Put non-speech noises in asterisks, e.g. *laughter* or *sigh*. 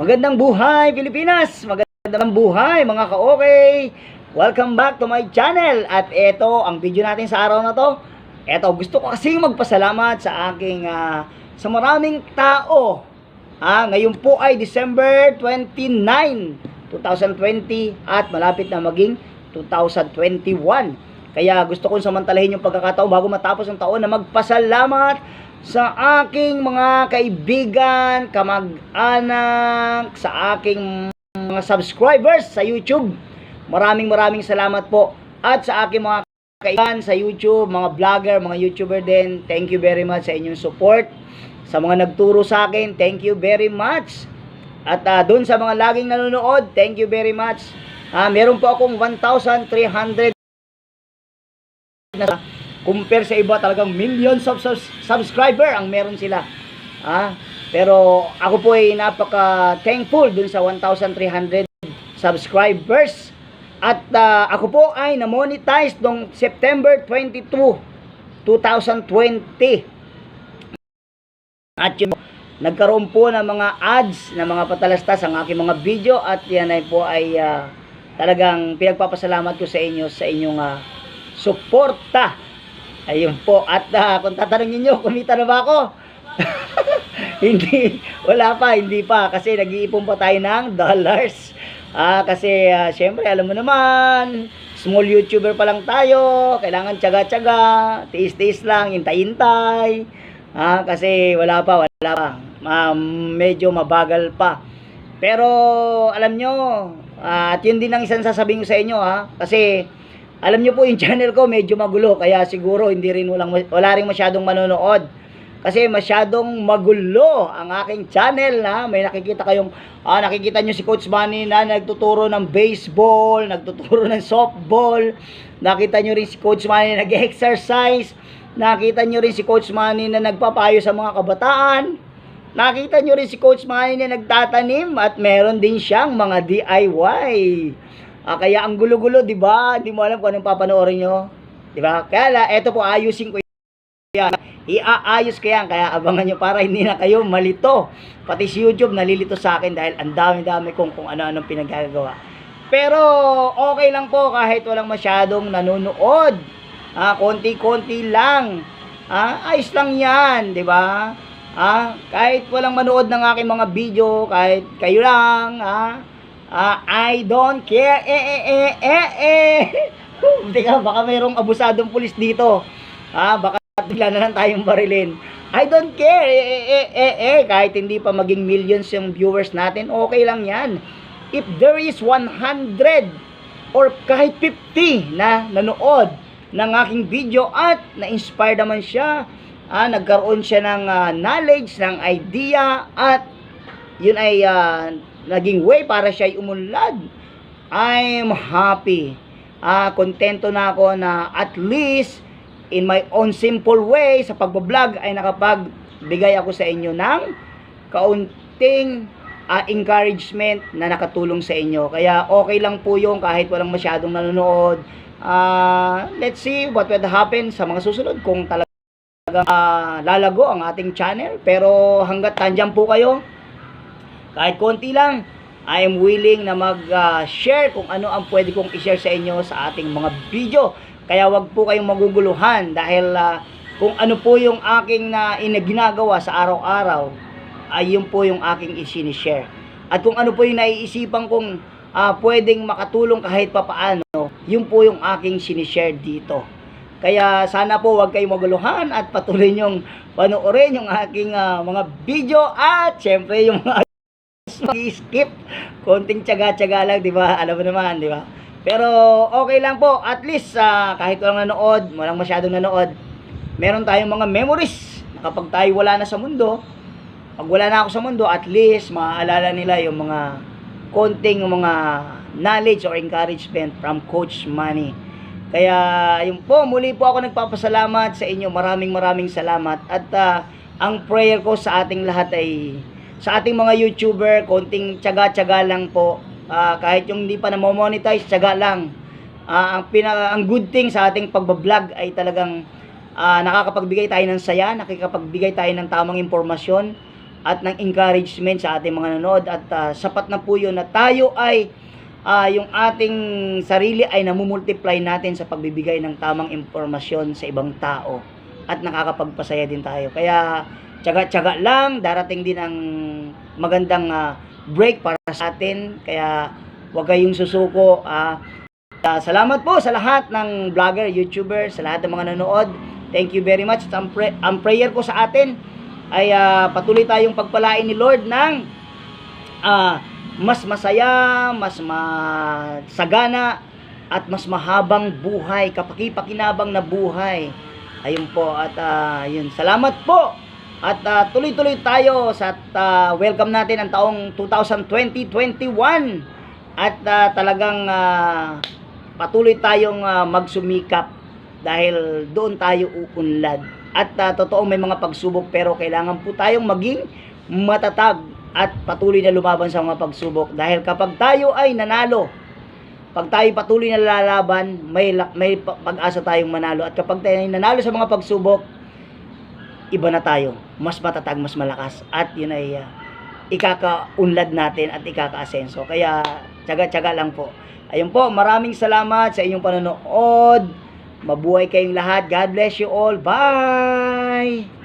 Magandang buhay Pilipinas! Magandang buhay mga ka-okay! Welcome back to my channel! At ito ang video natin sa araw na to. Ito, gusto ko kasi magpasalamat sa aking, ah, sa maraming tao. Ah, ngayon po ay December 29, 2020 at malapit na maging 2021. Kaya gusto kong samantalahin yung pagkakataon bago matapos ang taon na magpasalamat sa aking mga kaibigan, kamag-anak, sa aking mga subscribers sa YouTube. Maraming maraming salamat po. At sa aking mga kaibigan sa YouTube, mga vlogger, mga YouTuber din, thank you very much sa inyong support. Sa mga nagturo sa akin, thank you very much. At uh, doon sa mga laging nanonood, thank you very much. Ah, meron po akong 1,300 na compare sa iba talagang millions of subs- subscriber ang meron sila. Ah, pero ako po ay napaka thankful dun sa 1,300 subscribers. At ah, ako po ay na-monetize noong September 22, 2020. At yun, nagkaroon po ng mga ads, ng mga patalastas ang aking mga video at yan ay po ay ah, talagang pinagpapasalamat ko sa inyo sa inyong ah, suporta. Ayun po. At ah, kung tatanungin nyo, kumita na ba ako? *laughs* hindi, wala pa, hindi pa. Kasi nag-iipon pa tayo ng dollars. Ah, kasi ah, syempre, alam mo naman, small YouTuber pa lang tayo. Kailangan tsaga-tsaga, tiis-tiis lang, hintay-hintay. Ah, kasi wala pa, wala pa. Ma- medyo mabagal pa. Pero alam nyo, ah, at yun din ang isang sasabihin ko sa inyo ha, kasi alam nyo po yung *laughs* channel ko medyo magulo kaya siguro hindi rin walang, wala rin masyadong manonood. Kasi masyadong magulo ang aking channel na may nakikita kayong ah, nakikita nyo si Coach Manny na nagtuturo ng baseball, nagtuturo ng softball. Nakita nyo rin si Coach Manny na nag-exercise. Nakita nyo rin si Coach Manny na nagpapayo sa mga kabataan. Nakita nyo rin si Coach Manny na nagtatanim at meron din siyang mga DIY. Ah, kaya ang gulo-gulo, 'di ba? Hindi mo alam kung anong papanoorin nyo. 'Di ba? Kaya la, eto po ayusin ko yan. Iaayos ko yan, kaya abangan nyo para hindi na kayo malito. Pati si YouTube nalilito sa akin dahil ang dami-dami kong kung ano-anong pinagagawa. Pero okay lang po kahit walang masyadong nanonood. Ah, konti-konti lang. Ah, ayos lang 'yan, 'di ba? Ah, kahit walang manood ng aking mga video, kahit kayo lang, ah, ah I don't care. Eh eh eh eh eh. *laughs* Teka, baka mayroong abusadong pulis dito. Ah, baka bigla na lang tayong barilin. I don't care. Eh, eh, eh, eh, eh. Kahit hindi pa maging millions yung viewers natin, okay lang yan. If there is 100 or kahit 50 na nanood ng aking video at na-inspire naman siya, ah, nagkaroon siya ng ah, knowledge, ng idea at yun ay ah, naging way para siya ay umunlad. I'm happy. Ah, kontento na ako na at least in my own simple way sa pagbablog ay nakapagbigay ako sa inyo ng kaunting ah, encouragement na nakatulong sa inyo. Kaya okay lang po yung kahit walang masyadong nanonood. Ah, let's see what will happen sa mga susunod kung talagang ah, lalago ang ating channel. Pero hanggat tandyan po kayo, kahit konti lang, I am willing na mag-share kung ano ang pwede kong i-share sa inyo sa ating mga video. Kaya wag po kayong maguguluhan dahil ah, kung ano po yung aking na ginagawa sa araw-araw, ay yun po yung aking isinishare. At kung ano po yung naiisipan kong ah, pwedeng makatulong kahit papaano, yun po yung aking sinishare dito. Kaya sana po wag kayong maguluhan at patuloy nyong panoorin yung aking ah, mga video at syempre yung mga skip konting tiyaga-tiyaga lang, di ba? Alam mo naman, di ba? Pero okay lang po, at least ah, kahit walang nanood, walang masyadong nanood, meron tayong mga memories na kapag tayo wala na sa mundo, pag wala na ako sa mundo, at least maaalala nila yung mga konting mga knowledge or encouragement from Coach Manny. Kaya yun po, muli po ako nagpapasalamat sa inyo. Maraming maraming salamat. At ah, ang prayer ko sa ating lahat ay sa ating mga YouTuber, konting tiyaga-tiyaga lang po. Ah, kahit yung hindi pa na-monetize, tiyaga lang. Ah, ang pinaka ang good thing sa ating pagba-vlog ay talagang ah, nakakapagbigay tayo ng saya, nakakapagbigay tayo ng tamang impormasyon at ng encouragement sa ating mga nanood at ah, sapat na po yun na tayo ay ah, yung ating sarili ay namumultiply natin sa pagbibigay ng tamang impormasyon sa ibang tao at nakakapagpasaya din tayo. Kaya tsaga-tsaga lang, darating din ang magandang ah, break para sa atin. Kaya huwag kayong susuko. ah. Ah, salamat po sa lahat ng vlogger, YouTuber, sa lahat ng mga nanood. Thank you very much. Ang, pre- ang prayer ko sa atin ay ah, patuloy tayong pagpalain ni Lord ng ah, mas masaya, mas masagana, at mas mahabang buhay, kapaki-pakinabang na buhay. Ayun po, at ah, yun, salamat po. At ah, tuloy-tuloy tayo sa ah, welcome natin ang taong 2020-21. At ah, talagang ah, patuloy tayong ah, magsumikap dahil doon tayo uunlad. At ah, totoong may mga pagsubok pero kailangan po tayong maging matatag at patuloy na lumaban sa mga pagsubok dahil kapag tayo ay nanalo pag tayo patuloy na lalaban may may pa- pag-asa tayong manalo at kapag tayo ay nanalo sa mga pagsubok iba na tayo. Mas matatag mas malakas. At yun ay ah, ikakaunlad natin at ikakaasenso. Kaya tsaga-tsaga lang po. Ayun po maraming salamat sa inyong panonood. Mabuhay kayong lahat. God bless you all. Bye